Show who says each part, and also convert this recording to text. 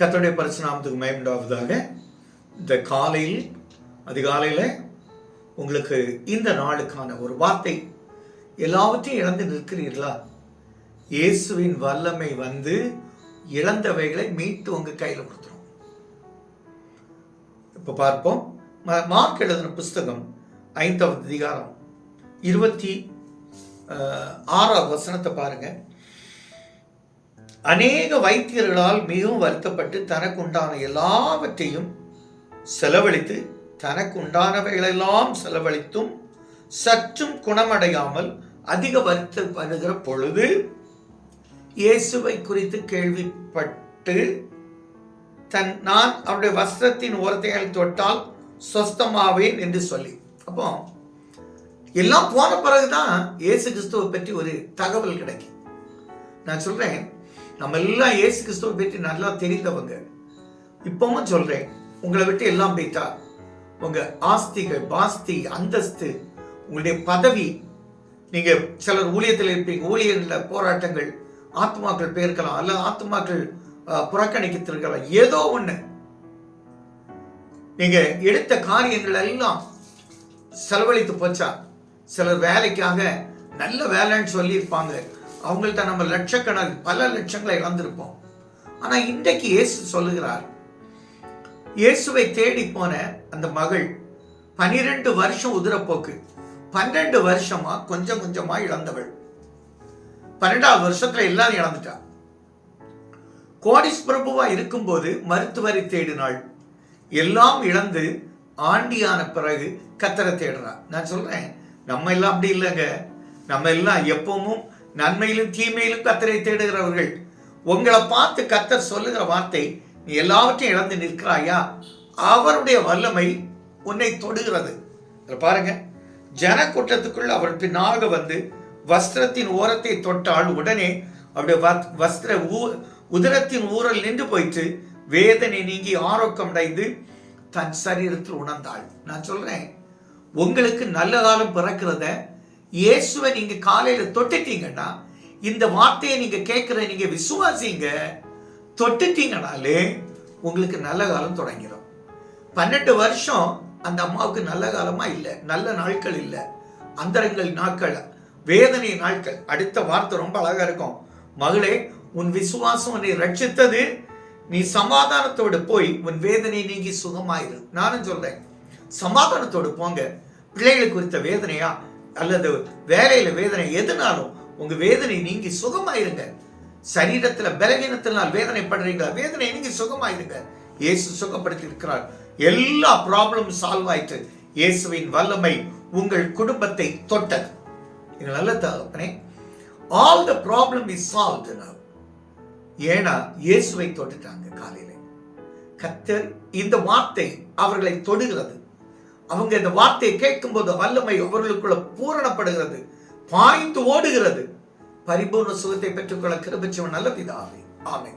Speaker 1: கத்தோடைய பரிசுநாமத்துக்கு மேம்படாவதாக இந்த காலையில் அதிகாலையில் உங்களுக்கு இந்த நாளுக்கான ஒரு வார்த்தை. எல்லாவற்றையும் இழந்து நிற்கிறீர்களா? இயேசுவின் வல்லமை வந்து இழந்தவைகளை மீட்டு உங்க கையில் கொடுத்துரும். இப்போ பார்ப்போம். மார்க் எழுதின புஸ்தகம் ஐந்தாவது அதிகாரம். இருபத்தி ஆறாவது வசனத்தை பாருங்கள் அநேக வைத்தியர்களால் மிகவும் வருத்தப்பட்டு தனக்குண்டான எல்லாவற்றையும் செலவழித்து தனக்குண்டானவைகளெல்லாம் செலவழித்தும் சற்றும் குணமடையாமல் அதிக வருத்தப்படுகிற பொழுது இயேசுவை குறித்து கேள்விப்பட்டு தன் நான் அவருடைய வஸ்திரத்தின் ஓரத்தை தொட்டால் சொஸ்தமாவேன் என்று சொல்லி. அப்போ எல்லாம் போன பிறகுதான் இயேசு கிறிஸ்துவை பற்றி ஒரு தகவல் கிடைக்கும். நான் சொல்றேன் நம்ம எல்லாம் இயேசு கிறிஸ்துவை பற்றி நல்லா தெரிந்தவங்க. இப்பவும் சொல்றேன் உங்களை விட்டு எல்லாம் போயிட்டா. உங்க ஆஸ்திகள் பாஸ்தி அந்தஸ்து உங்களுடைய பதவி நீங்க சிலர் ஊழியத்தில் இருப்பீங்க ஊழியர்ல போராட்டங்கள் ஆத்மாக்கள் பெயர்க்கலாம் அல்ல ஆத்மாக்கள் அஹ், புறக்கணிக்கத்திருக்கலாம் ஏதோ ஒண்ணு. நீங்க எடுத்த காரியங்கள் எல்லாம் செலவழித்து போச்சா? சிலர் வேலைக்காக நல்ல வேலைன்னு சொல்லியிருப்பாங்க. அவங்கள்ட்ட நம்ம லட்சக்கணக்கு பல லட்சங்களை இழந்திருப்போம். ஆனா இன்றைக்கு இயேசு சொல்லுகிறார் இயேசுவை தேடி போன அந்த மகள் பனிரெண்டு வருஷம் உதிரப்போக்கு பன்னெண்டு வருஷமா கொஞ்சம் கொஞ்சமா இழந்தவள். பன்னெண்டாவது வருஷத்துல எல்லாம் இழந்துட்டா. கோடிஸ் பிரபுவா இருக்கும்போது மருத்துவரை தேடினாள். எல்லாம் இழந்து ஆண்டியான பிறகு கத்தரை தேடுறா. நான் சொல்றேன் நம்ம எல்லாம் அப்படி இல்லைங்க. நம்ம எல்லாம் எப்பவும் நன்மையிலும் தீமையிலும் கத்தரை தேடுகிறவர்கள். உங்களை பார்த்து கத்தர் சொல்லுகிற வார்த்தை நீ எல்லாவற்றையும் இழந்து நிற்கிறாயா? அவருடைய வல்லமை உன்னை தொடுகிறது. இதுல பாருங்க. ஜனக்கூட்டத்துக்குள் அவள் பின்னாக வந்து வஸ்திரத்தின் ஓரத்தை தொட்டால் உடனே அவருடைய வத்- வஸ்திர ஊ- உதிரத்தின் ஊரல் நின்று போயிட்டு வேதனை நீங்கி ஆரோக்கம் அடைந்து தன் சரீரத்தில் உணர்ந்தாள். நான் சொல்றேன் உங்களுக்கு நல்ல காலம் பிறக்கிறத இயேசுவை நீங்க காலையில தொட்டுட்டீங்கன்னா இந்த வார்த்தையை நீங்க கேட்கிற நீங்க விசுவாசிங்க தொட்டுட்டீங்கனாலே உங்களுக்கு நல்ல காலம் தொடங்கிடும் பன்னெண்டு வருஷம் அந்த அம்மாவுக்கு நல்ல காலமா இல்லை. நல்ல நாட்கள் இல்லை. அந்தரங்கள் நாட்கள் வேதனை நாட்கள். அடுத்த வார்த்தை ரொம்ப அழகா இருக்கும். மகளே உன் விசுவாசம் உன்னை ரட்சித்தது. நீ சமாதானத்தோடு போய் உன் வேதனை நீங்கி சுகமாயிரு. நானும் சொல்றேன். சமாதானத்தோடு போங்க. பிள்ளைகள் குறித்த வேதனையா? அல்லது வேலையில வேதனை எதுனாலும் உங்க வேதனை நீங்கி சுகமாயிருங்க. சரீரத்துல பலவீனத்தினால் வேதனைப்படுறீங்களா? வேதனை நீங்கி சுகமாயிருங்க. இயேசு சுகப்படுத்தி இருக்கிறார். எல்லா ப்ராப்ளம் சால்வ் ஆயிட்டு இயேசுவின் வல்லமை உங்கள் குடும்பத்தை தொட்டது. எங்கள் நல்ல தகப்பனே all the problem is solve ஏன்னா இயேசுவை தொட்டுட்டாங்க காலையில. கத்தர் இந்த வார்த்தை அவர்களை தொடுகிறது. அவங்க இந்த வார்த்தையை கேட்கும்போது வல்லமை அவர்களுக்குள்ள பூரணப்படுகிறது. பாய்ந்து ஓடுகிறது. பரிபூர்ண சுகத்தை பெற்றுக்கொள்ள கிருபிச்சவன் நல்ல பிதாவே. ஆமே